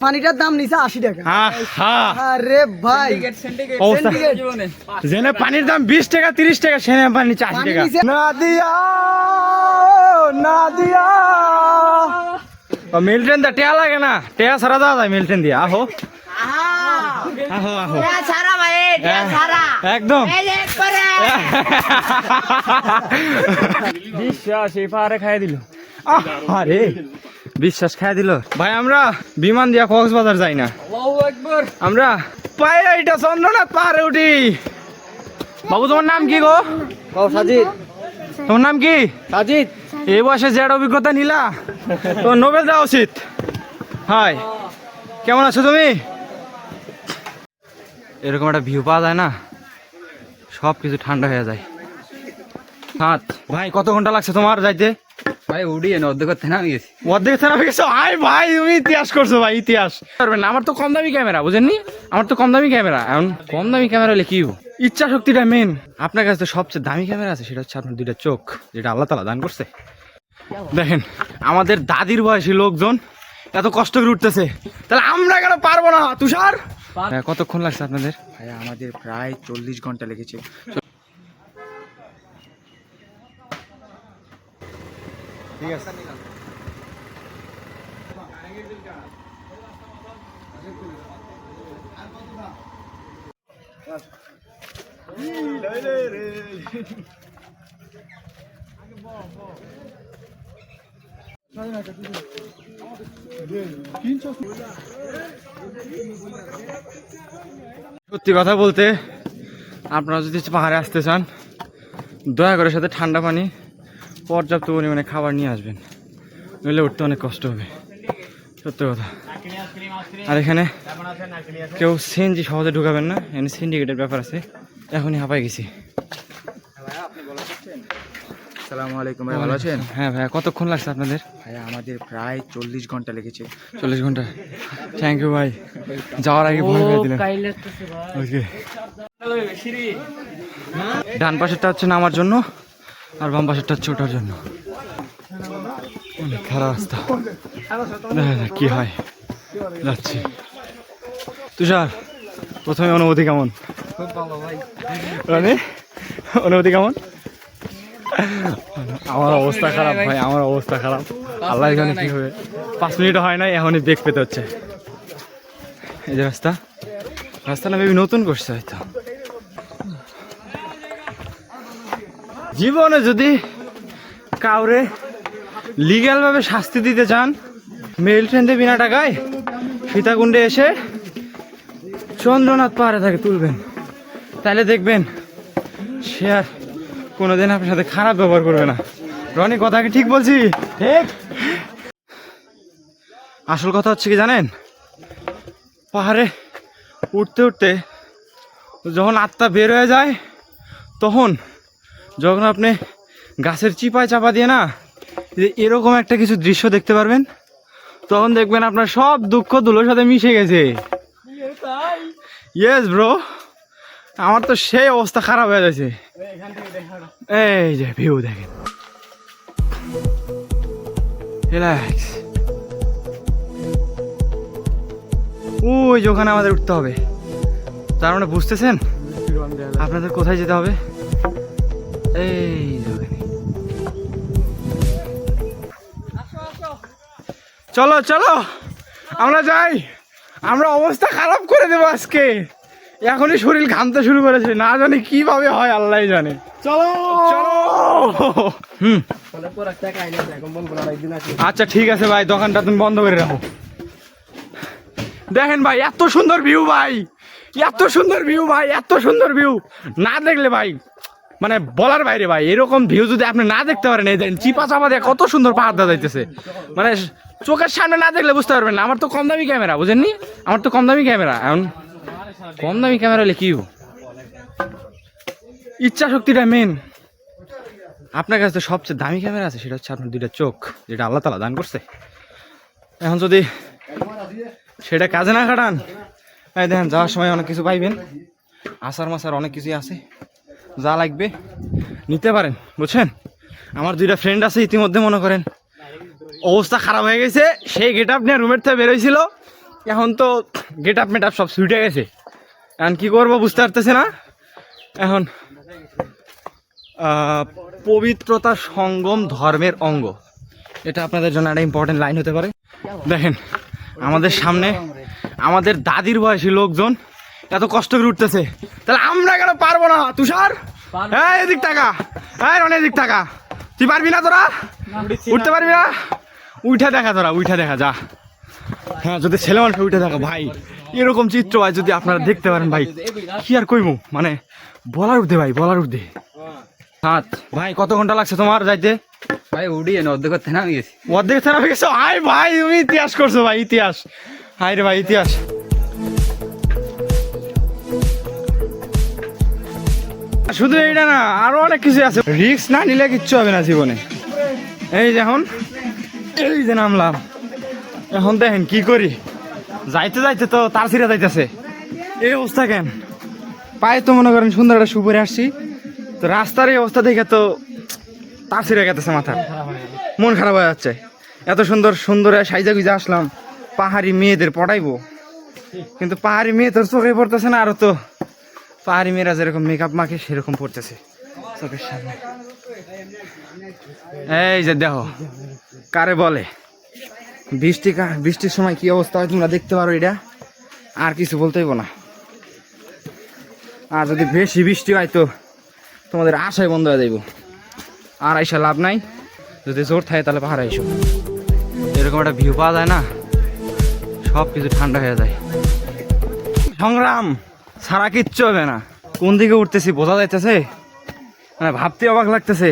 পানিটার দাম নিছে আশি টাকা। আরে ভাই। জেনে পানির দাম বিশ টাকা তিরিশ টাকা সেনে পানি নিচে আশি টাকা। নিচে- নাদিয়া নাদিয়া মিল্টন দা টেয়া লাগে না। টেয়া সারা দাও যায় মিল্টন দিয়া। আহো। আহো। আহো সারা ভাই হ্যাঁ, সারা একদম। এই যে করে বিশ্বাস এই পাহাড়ে খাই দিল। আরে বিশ্বাস খাই দিল। ভাই আমরা বিমান দিয়া কক্সবাজার যাই না। আমরা পায়ে এইটা চন্দ্রনাথ পাহাড়ে উঠি। বাবু তোমার নাম কি গো? সাজিদ। তোমার নাম কি? সাজিদ। এই বয়সে জেড অভিজ্ঞতা নিলা। তোমার নোবেল দেওয়া উচিত। হাই কেমন আছো তুমি? এরকম একটা ভিউ পাওয়া যায় না। সব কিছু ঠান্ডা হয়ে যায়। হাত ভাই কত ঘণ্টা লাগছে তোমার যাইতে? ভাই উড়িয়ে না অর্ধেক করতে নামি গেছি। অর্ধেক থানা গেছো? আই ভাই তুমি ইতিহাস করছ ভাই ইতিহাস। পারবেন আমার তো কম দামি ক্যামেরা বুঝেননি? আমার তো কম দামি ক্যামেরা এখন কম দামি ক্যামেরা হলে কি ইচ্ছা শক্তিটা মেন আপনার কাছে তো সবচেয়ে দামি ক্যামেরা আছে সেটা হচ্ছে আপনার দুইটা চোখ যেটা আল্লাহ তালা দান করছে। দেখেন আমাদের দাদির বয়সী লোকজন এত কষ্ট করে উঠতেছে। তাহলে আমরা কেন পারব না তুষার? হ্যাঁ, কতক্ষণ লাগছে আপনাদের? ভাই আমাদের প্রায় চল্লিশ ঘণ্টা লেগেছে। ঠিক আছে। সত্যি কথা বলতে, আপনারা যদি পাহাড়ে আসতে চান, দয়া করে সাথে ঠান্ডা পানি পর্যাপ্ত পরিমাণে খাবার নিয়ে আসবেন। নইলে উঠতে অনেক কষ্ট হবে। সত্য কথা। আর এখানে কেউ সিএনজি সহজে ঢুকাবেন না। এখানে সিন্ডিকেটের ব্যাপার আছে। এখনই হাঁপাই গেছি। সালামু আলাইকুম ভাই ভালো আছেন? হ্যাঁ ভাইয়া কতক্ষণ লাগছে আপনাদের? ভাই আমাদের প্রায় চল্লিশ ঘণ্টা লেগেছে। চল্লিশ ঘণ্টা। থ্যাংক ইউ ভাই। যাওয়ার আগে ভয় পেয়ে দিলেন। ওকে। ডান পাশেরটা হচ্ছে নামার জন্য। আর বাম পাশেরটা হচ্ছে ওঠার জন্য। অনেক খারাপ রাস্তা। দেখা যাক কি হয়। যাচ্ছি। তুষার, প্রথমে অনুভূতি কেমন? অনুভূতি কেমন? আমার অবস্থা খারাপ ভাই, আমার অবস্থা খারাপ। আল্লাহ জানে কি হবে। পাঁচ মিনিট হয় নাই, এখনই বেগ পেতে হচ্ছে। এই যে রাস্তা। রাস্তা না ভেবে নতুন করছে হয়তো। জীবনে যদি কাউরে লিগ্যাল ভাবে শাস্তি দিতে চান মেল দিয়ে বিনা টাকায় সীতাকুণ্ডে এসে চন্দ্রনাথ পাহাড়ে তাকে তুলবেন। তাহলে দেখবেন সে আর কোনোদিন আপনার সাথে খারাপ ব্যবহার করবে না। রনি কথা কি ঠিক বলছি? ঠিক। আসল কথা হচ্ছে কি জানেন? পাহাড়ে উঠতে উঠতে যখন আত্মা বের হয়ে যায় তখন যখন আপনি গাছের চিপায় চাপা দিয়ে না, যে এরকম একটা কিছু দৃশ্য দেখতে পারবেন, তখন দেখবেন আপনার সব দুঃখ দুলোর সাথে মিশে গেছে। ইয়েস ব্রো আমার তো সেই অবস্থা খারাপ হয়ে গেছে এই যে ভিউ দেখেন। রিল্যাক্স ওই ওখানে আমাদের উঠতে হবে। তার মানে বুঝতেছেন? আপনাদের কোথায় যেতে হবে? এই চলো চলো। আমরা যাই। আমরা অবস্থা খারাপ করে দেবো আজকে। এখনই শরীর ঘামতে শুরু করেছে। না জানি কীভাবে হয় আল্লাহ জানে। চলো। চলো। হুম। আচ্ছা ঠিক আছে ভাই দোকানটা তুমি বন্ধ করে রাখো। দেখেন ভাই এত সুন্দর ভিউ ভাই। এত সুন্দর ভিউ ভাই এত সুন্দর ভিউ না দেখলে ভাই মানে বলার বাইরে ভাই, এরকম ভিউ যদি আপনি না দেখতে পারেন, এই দেখেন, চিপা চাপা দিয়ে কত সুন্দর পাহাড় দা যাইতেছে। মানে চোখের সামনে না দেখলে বুঝতে পারবেন না, আমার তো কম দামি ক্যামেরা বুঝেননি? আমার তো কম দামি ক্যামেরা এখন কম দামি ক্যামেরা হলে কি হব? ইচ্ছা শক্তিটা মেন আপনার কাছে তো সবচেয়ে দামি ক্যামেরা আছে, সেটা হচ্ছে আপনার দুইটা চোখ, যেটা আল্লাহ তালা দান করছে। এখন যদি সেটা কাজে না খাটান দেখেন, যাওয়ার সময় অনেক কিছু পাইবেন। আসার মাসার অনেক কিছুই আছে। যা লাগবে, নিতে পারেন, বুঝছেন? আমার দুইটা ফ্রেন্ড আছে, ইতিমধ্যে মনে করেন। অবস্থা খারাপ হয়ে গেছে, সেই গেট আপ নিয়ে রুমের থেকে বেরোইছিল। এখন তো গেট আপ মেট আপ সব সুইটে গেছে। এখন কি করব, বুঝতে পারতেছে না। এখন পবিত্রতা সঙ্গম ধর্মের অঙ্গ। এটা আপনাদের জন্য একটা ইম্পর্টেন্ট লাইন হতে পারে। দেখেন, আমাদের সামনে আমাদের দাদির বয়সী লোকজন এত কষ্ট করে উঠতেছে। তাহলে আমরা কেন পারব না, তুষার? হ্যাঁ এদিক টাকা হ্যাঁ অনেক টাকা তুই পারবি না তোরা? উঠতে পারবি না? উঠে দেখা তোরা উঠে দেখা যা। হ্যাঁ যদি ছেলে মানুষ উঠে দেখা ভাই এরকম চিত্র ভাই যদি আপনারা দেখতে পারেন ভাই কি আর কইমু? মানে বলার উঠে ভাই বলার উঠে সাত। ভাই কত ঘণ্টা লাগছে তোমার যাইতে? ভাই উড়িয়ে না অর্ধেক নামে গেছি। অর্ধেক থানা হয়ে গেছো? আয় ভাই তুমি ইতিহাস করছ ভাই ইতিহাস। হাই রে ভাই ইতিহাস। শুধু এইটা না, আরও অনেক কিছু আছে। রিক্স না নিলে কিচ্ছু হবে না জীবনে। এই যে এখন, এই যে নামলাম। এখন দেখেন কি করি। যাইতে যাইতে তো তার ছিঁড়ে যাইতেছে। এই অবস্থা কেন? পায়ে তো মনে করেন সুন্দর একটা সুপরে আসছি। তো রাস্তার এই অবস্থা দেখে তো তার ছিঁড়ে গেতেছে মাথা। মন খারাপ হয়ে যাচ্ছে। এত সুন্দর সুন্দর সাইজা গুজা আসলাম। পাহাড়ি মেয়েদের পড়াইবো। কিন্তু পাহাড়ি মেয়ে তোর চোখে পড়তেছে না, আরও তো পাহাড়ি মেয়েরা যেরকম মেকআপ মাখে, সেরকম পড়তেছে চোখের সামনে। এই যে দেখো, কারে বলে? বৃষ্টি বৃষ্টির সময় কি অবস্থা হয় তোমরা দেখতে পারো এটা? আর কিছু বলতেইব না। আর যদি বেশি বৃষ্টি হয় তো তোমাদের আশাই বন্ধ হয়ে যাইব। আর আইসা লাভ নাই। যদি জোর থাকে তাহলে পাহাড় আইসো। এরকম একটা ভিউ পাওয়া যায় না সব কিছু ঠান্ডা হয়ে যায়। সংগ্রাম! সারা কিচ্ছু হবে না। কোন দিকে উঠতেছি বোঝা যাইতেছে? মানে ভাবতে অবাক লাগতেছে।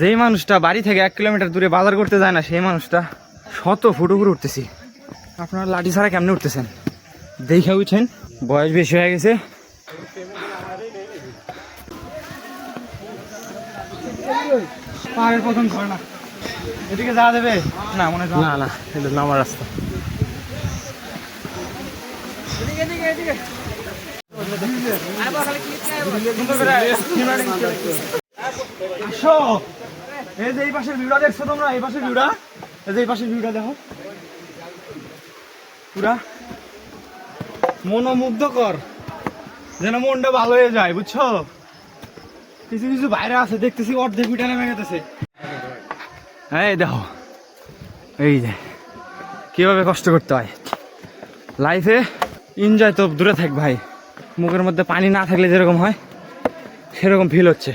যেই মানুষটা বাড়ি থেকে এক কিলোমিটার দূরে বাজার করতে যায় না, সেই মানুষটা শত ফুটো করে উঠতেছি। আপনারা লাঠি ছাড়া কেমনে উঠতেছেন? দেখে উঠছেন বয়স বেশি হয়ে গেছে। পাহাড়ের প্রথম ঝর্ণা। এদিকে যাওয়া দেবে না, মনে না না, এটা নামার রাস্তা। এই পাশের দেখছ তোমরা? এই এই পাশের ভিউটা দেখো। মনোমুগ্ধকর। যেন মনটা ভালো হয়ে যায়, বুঝছ? কিছু কিছু বাইরে আছে, দেখতেছি অর্ধেক পিঠা নেমে এই দেখো। এই যে, কীভাবে কষ্ট করতে হয়। লাইফে এনজয় তো দূরে থাক ভাই। মুখের মধ্যে পানি না থাকলে যেরকম হয়, সেরকম ফিল হচ্ছে।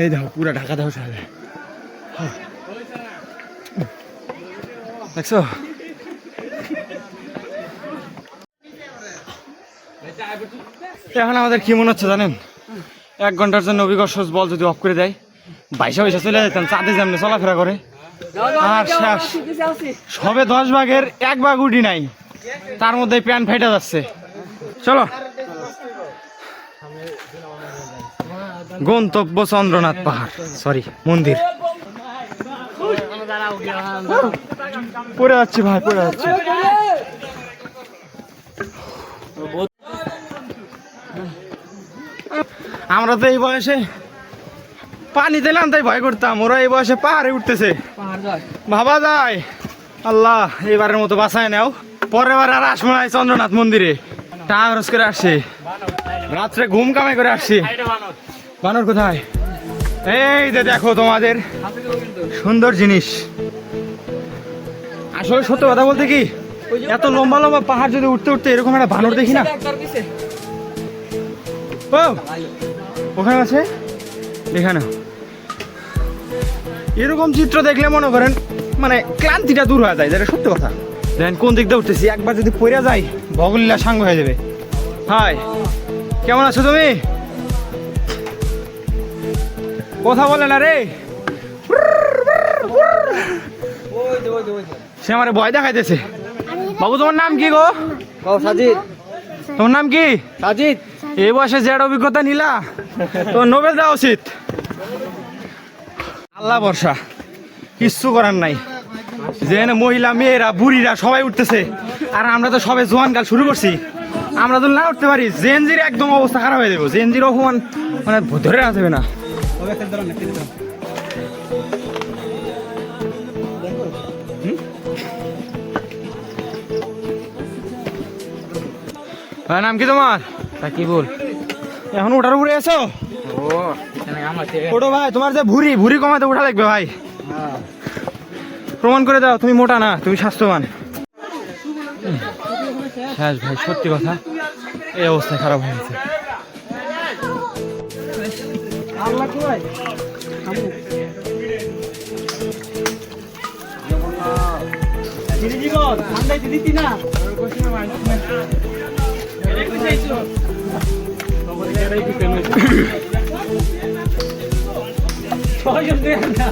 এই দেখো, পুরা ঢাকা দেখো সাথে দেখছ? এখন আমাদের কি মনে হচ্ছে জানেন? এক ঘণ্টার জন্য অভিজ্ঞ বল যদি অফ করে দেয়, বাইশা বাইশা চলে যেতাম চাঁদে যেমনি চলাফেরা করে। আর শেষ। সবে দশ ভাগের এক ভাগ উঠি নাই। তার মধ্যে প্যান ফেটে যাচ্ছে চলো। গন্তব্য চন্দ্রনাথ পাহাড়। সরি মন্দির। পড়ে যাচ্ছি ভাই, পড়ে যাচ্ছি। আমরা তো এই বয়সে পানি দিলাম, তাই ভয় করতাম। ওরা এই বয়সে পাহাড়ে উঠতেছে। ভাবা যায়। আল্লাহ, এবারের মতো বাসায় নাও। পরের বার আর আসব না চন্দ্রনাথ মন্দিরে। টাকা খরচ করে আসছি। রাত্রে ঘুম কামাই করে আসছি। বানর কোথায়? এই যে দেখো তোমাদের সুন্দর জিনিস। আসলে সত্য কথা বলতে কি, এত লম্বা লম্বা পাহাড় যদি উঠতে উঠতে এরকম একটা বানর দেখি না। ওখানে আছে? এখানে এরকম চিত্র দেখলে মনে করেন মানে ক্লান্তিটা দূর হয়ে যায়, যেটা সত্যি কথা। দেখেন কোন দিক দিয়ে উঠতেছি? একবার যদি পড়ে যাই ভগলীলা সাঙ্গ হয়ে যাবে। হাই, কেমন আছো তুমি? কথা বলে না রে। সে আমার ভয় দেখাইতেছে। বাবু তোমার নাম কি গো? সাজিদ। তোমার নাম কি? সাজিদ। এই বয়সে যে অভিজ্ঞতা নিলা? তো নোবেল দেওয়া উচিত। আল্লাহ বর্ষা কিচ্ছু করার নাই। যেখানে মহিলা মেয়েরা বুড়িরা সবাই উঠতেছে। আর আমরা তো সবাই জোয়ান কাল শুরু করছি। আমরা তো না উঠতে পারি। জেনজির একদম অবস্থা খারাপ হয়ে যাব। জেনজির অপমান মানে ধরে রাখা যাবে না? ভাই নাম কি তোমার? তা কি বল? এখন ওটার উপরে আমার ওটো ভাই তোমার যে ভুরি ভুরি কমাতে উঠা লাগবে ভাই। প্রমাণ করে দাও তুমি মোটা না তুমি স্বাস্থ্যবান। শেষ ভাই সত্যি কথা। এই অবস্থায় খারাপ হয়ে গেছে। আল্লাহ কোথায় দিদিজিগণ ঠান্ডায় দিদি না ছয়জন দেখ না।